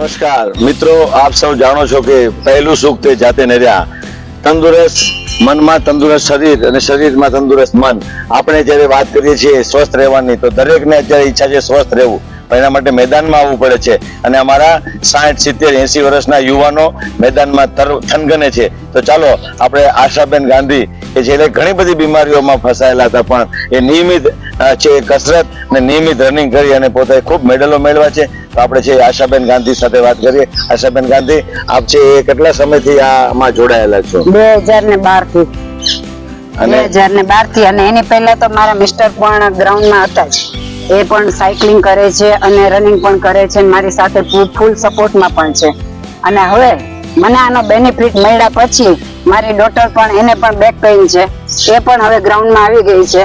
નમસ્કાર. મિત્રો, આપ સૌ જાણો છો કે પહેલું સુખ તે જાતે નર્યા. તંદુરસ્ત મનમાં તંદુરસ્ત શરીર અને શરીરમાં તંદુરસ્ત મન. આપણે જ્યારે વાત કરીએ છીએ સ્વસ્થ રહેવાની, તો દરેકને અત્યારે ઈચ્છા છે સ્વસ્થ રહેવું. એના માટે મેદાનમાં આવવું પડે છે. અને અમારા સાઠ સિત્તેર એસી વર્ષના યુવાનો મેદાનમાં તર- થનગને છે. તો ચાલો આપણે આશાબેન ગાંધી કે જે ઘણી બધી બીમારીઓમાં ફસાયેલા હતા પણ એ નિયમિત છે કસરત ને નિયમિત રનિંગ કરી અને પોતે ખૂબ મેડલો મેળવ્યા છે. તો આપણે છે આશાબેન ગાંધી સાથે વાત કરીએ. આશાબેન ગાંધી આપ છે એ કેટલા સમયથી આમાં જોડાયેલા છો? બે હજાર ને બારથી. અને બે હજાર ને બારથી અને એની પહેલા તો મારા મિસ્ટર પણ ગ્રાઉન્ડમાં હતા જ. એ પણ સાયકલિંગ કરે છે અને રનિંગ પણ કરે છે. અને મારી સાથે ફૂલ સપોર્ટમાં પણ છે. અને હવે મને આનો બેનિફિટ મળ્યા પછી મારી ડોટર પણ એને પણ બેક પેઇન છે. એ પણ હવે ગ્રાઉન્ડમાં આવી ગઈ છે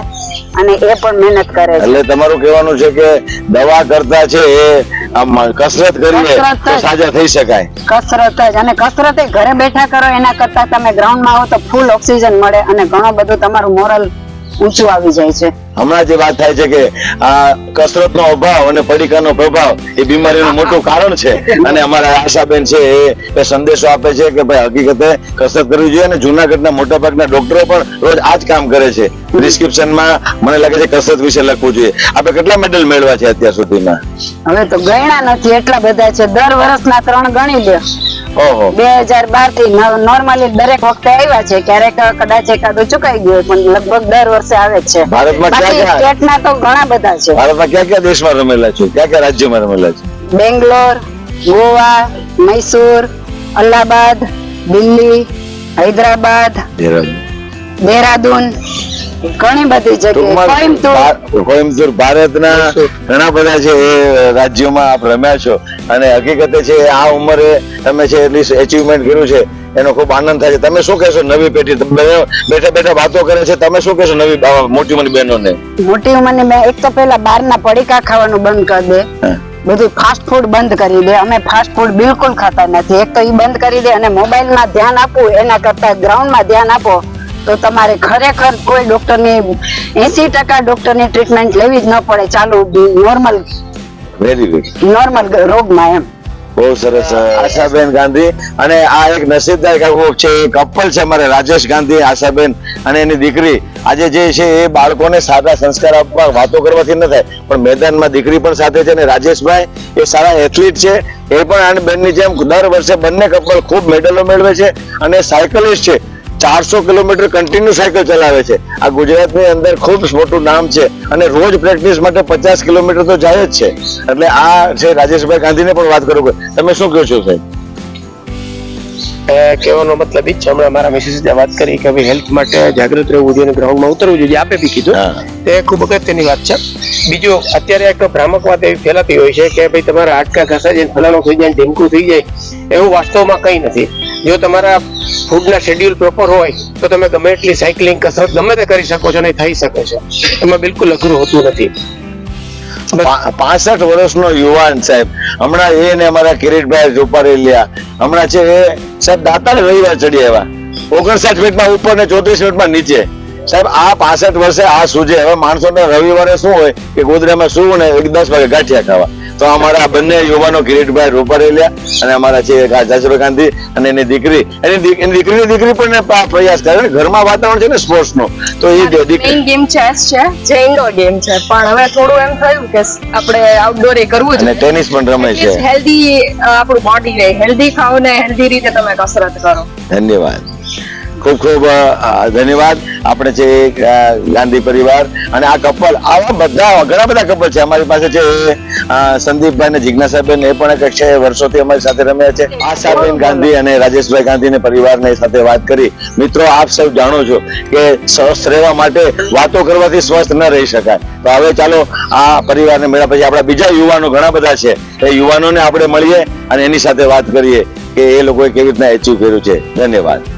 અને એ પણ મહેનત કરે છે. એટલે તમારું કહેવાનું છે કે દવા કરતા છે એ કસરત કરીએ તો સાજા થઈ શકાય. કસરત જ. અને કસરત ઘરે બેઠા કરો એના કરતા તમે ગ્રાઉન્ડમાં આવો તો ફૂલ ઓક્સિજન મળે અને ઘણો બધું તમારું મોરલ ઊંચું આવી જાય છે. હમણાં જે વાત થાય છે કે આ કસરતનો અભાવ અને પડીકાનો પ્રભાવ એ બીમારીનું મોટું કારણ છે. અને અમારા આશાબેન છે એ- સંદેશો આપે છે કે ભાઈ હકીકતે કસરત કરવી જોઈએ અને જુનાગઢના મોટા ભાગના ડોક્ટરો પણ રોજ આ જ કામ કરે છે. પ્રિસ્ક્રિપ્શનમાં મને લાગે છે કસરત વિશે લખવું જોઈએ. આપણે કેટલા મેડલ મેળવ્યા છે અત્યાર સુધીમાં? હવે તો ગણ્યા નથી એટલા બધા છે. દર વર્ષના ત્રણ ગણી ઓહો બે હજાર બારથી નોર્મલી દરેક વખતે આવ્યા છે. ક્યારેક કદાચ એકાદો ચુકાઈ ગયો પણ લગભગ દર વર્ષે આવે જ છે. ભારતમાં ક્યાં બાકી ક્યાં? સ્ટેટના તો ઘણા બધા છે. ભારતમાં ક્યાં ક્યાં દેશમાં રમેલા છે? ક્યાં ક્યાં રાજ્યમાં રમેલા છે? બેંગ્લોર ગોવા મૈસૂર અલ્હાબાદ દિલ્હી હૈદરાબાદ દેહરાદૂન ઘણી બધી જગ્યાએ. કોઈમ્બતુર ભારતના ઘણા બધા છે એ રાજ્યોમાં આપ રમ્યા છો. અને હકીકતે છે આ ઉંમરે તમે છે એટલી એચિવમેન્ટ કર્યું છે એનો ખૂબ આનંદ થાય છે. તમે શું કહેશો નવી પેઢી? તમે બેઠા બેઠા વાતો કરે છે. તમે શું કહેશો નવી મોટી ઉંમરની બહેનોને? મોટી ઉંમરની મેં એક તો પેલા બહારના પડીકા ખાવાનું બંધ કરી દે. બધું ફાસ્ટ ફૂડ બંધ કરી દે. અમે ફાસ્ટ ફૂડ બિલકુલ ખાતા નથી. એક તો એ બંધ કરી દે અને મોબાઈલમાં ધ્યાન આપવું એના કરતા ગ્રાઉન્ડમાં ધ્યાન આપો. તો તમારે ખરેખર કોઈ ડોક્ટરની એસી ટકા ડોક્ટરની ટ્રીટમેન્ટ લેવી જ ન પડે. ચાલુ નોર્મલ વેરી ગુડ નોર્મલ રોગમાં એમ. બહુ સરસ આશાબેન ગાંધી અને આ એક નસીબદાર આવું છે એ કપલ છે અમારે રાજેશ ગાંધી આશાબેન અને એની દીકરી. આજે જે છે એ બાળકોને સારા સંસ્કાર આપવા વાતો કરવાથી ન થાય પણ મેદાનમાં દીકરી પણ સાથે છે અને રાજેશભાઈ એ સારા એથ્લીટ છે. એ પણ આ બેનની જેમ દર વર્ષે બંને કપલ ખૂબ મેડલો મેળવે છે અને સાયકલિસ્ટ છે. ચારસો કિલોમીટર કન્ટિન્યુ સાયકલ ચલાવે છે. આ ગુજરાતની અંદર ખૂબ મોટું નામ છે અને રોજ પ્રેક્ટિસ માટે પચાસ કિલોમીટર તો જાય જ છે. એટલે આ છે રાજેશભાઈ ગાંધીને પણ વાત કરું કે તમે શું કહો છો સાહેબ? એ કહેવાનો મતલબ ઈ જ છે. હમણાં મારા મિસિસ વાત કરી કે ભાઈ હેલ્થ માટે જાગૃત રહેવું જોઈએ ગ્રાઉન્ડમાં ઉતરવું જોઈએ. આપે બી કીધું. તે ખૂબ અગત્યની વાત છે. બીજું અત્યારે એક ભ્રામક વાત એવી ફેલાતી હોય છે કે ભાઈ તમારા હાડકા ઘસાઈ જાય ફલાણું થઈ જાય ઢીંકું થઈ જાય એવું વાસ્તવમાં કંઈ નથી. જો તમારા ફૂડના શેડ્યુલ પ્રોપર હોય, તો તમે ગમે એટલી સાયકલિંગ કસરત ગમે તે કરી શકો છો ને થઈ શકે છે. એમાં બિલકુલ અઘરું હોતું નથી. પાસઠ વર્ષનો યુવાન સાહેબ, હમણાં એ ને અમારા કિરીટભાઈ લ્યા. હમણાં છે એ સાહેબ દાતાર રવિવાર ચડી આવ્યા. ઓગણસાઠ મિનિટમાં ઉપર ને ચોત્રીસ મિનિટમાં નીચે. સાહેબ આ પાસઠ વર્ષે આ સૂજે હવે માણસોને રવિવારે શું હોય? કે ગોદરામાં શું ને એક દસ વાગે ગાંઠિયા ખાવા. તો અમારા બંને યુવાનો કિરીટભાઈ રૂપારેલિયા અને અમારા છે જાસુભાઈ ગાંધી અને એની દીકરી. એની એની દીકરીની દીકરી પણ પ્રયાસ કરે ને ઘરમાં વાતાવરણ છે ને સ્પોર્ટ્સનું તો એ દીકરી ગેમ ચેસ છે જે ઇન્ડોર ગેમ છે. પણ હવે થોડું એમ થયું કે આપણે આઉટડોર એ કરવું અને છે ટેનિસ પણ રમે છે. હેલ્ધી આપણું બોડી રહે. હેલ્ધી ખાઓ ને હેલ્ધી રીતે તમે કસરત કરો. ધન્યવાદ. ખૂબ ખૂબ ધન્યવાદ. આપણે છે ગાંધી પરિવાર અને આ કપલ આવા બધા, ઘણા બધા કપલ છે. અમારી પાસે છે સંદીપભાઈ ને જિજ્ઞાસાબેન એ પણ એક છે, વર્ષોથી અમારી સાથે રમ્યા છે. આશાબેન ગાંધી અને રાજેશભાઈ ગાંધી ને પરિવારની સાથે વાત કરી. મિત્રો, આપ સૌ જાણો છો કે સ્વસ્થ રહેવા માટે વાતો કરવાથી સ્વસ્થ ન રહી શકાય. તો હવે ચાલો, આ પરિવારને મળ્યા પછી આપણા બીજા યુવાનો ઘણા બધા છે. એ યુવાનોને આપણે મળીએ અને એની સાથે વાત કરીએ કે એ લોકોએ કેવી રીતના એચીવ કર્યું છે. ધન્યવાદ.